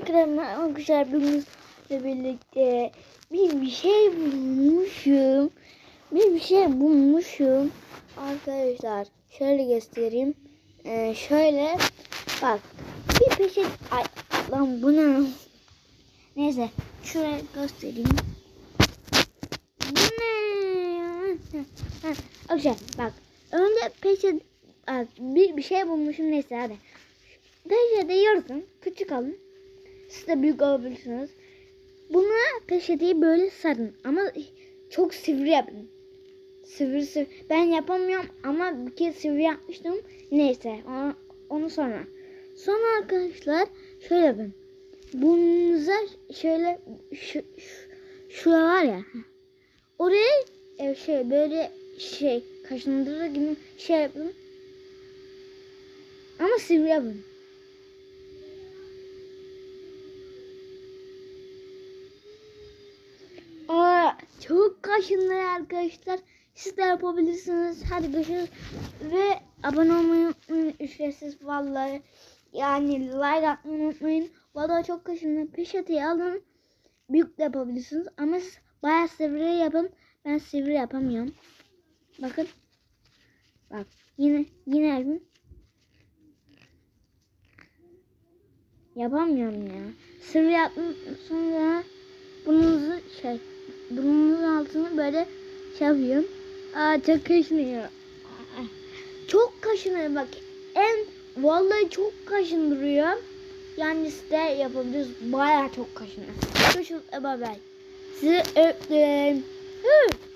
Krema arkadaşlar bununla birlikte bir bir şey bulmuşum. Bir bir şey bulmuşum. Arkadaşlar şöyle göstereyim. Ee, şöyle bak bir peşet ay lan bu ne? Neyse şöyle göstereyim. Arkadaşlar bak önce peşet bir, bir şey bulmuşum neyse hadi. Peşete yarısın küçük alın. Siz de büyük alabilirsiniz. Buna peçeteyi böyle sarın ama çok sivri yapın. Sivri sivri. Ben yapamıyorum ama bir kez sivri yapmıştım. Neyse onu, onu sonra. Sonra arkadaşlar şöyle yapın. Burnunuza şöyle şu, şu, var ya. Oraya e, şey böyle şey kaşındırır gibi şey yapın. Ama sivri yapın. Çok kaşınlar arkadaşlar. Siz de yapabilirsiniz. Hadi görüşürüz. Ve abone olmayı unutmayın. Ücretsiz vallahi. Yani like atmayı unutmayın. Vallahi çok kaşınlar. Peşeteyi alın. Büyük de yapabilirsiniz. Ama siz bayağı sivri yapın. Ben sivri yapamıyorum. Bakın. Bak. Yine yine yapın. Yapamıyorum ya. Sivri yaptım sonra burnunuzu şey burnunuzun altını böyle şey yapıyorum. Aa çok kaşınıyor. Çok kaşınıyor bak. En vallahi çok kaşındırıyor. Yani siz de yapabiliriz. Bayağı çok kaşınıyor. Görüşürüz. Bye bye. Sizi öptüm. Hı.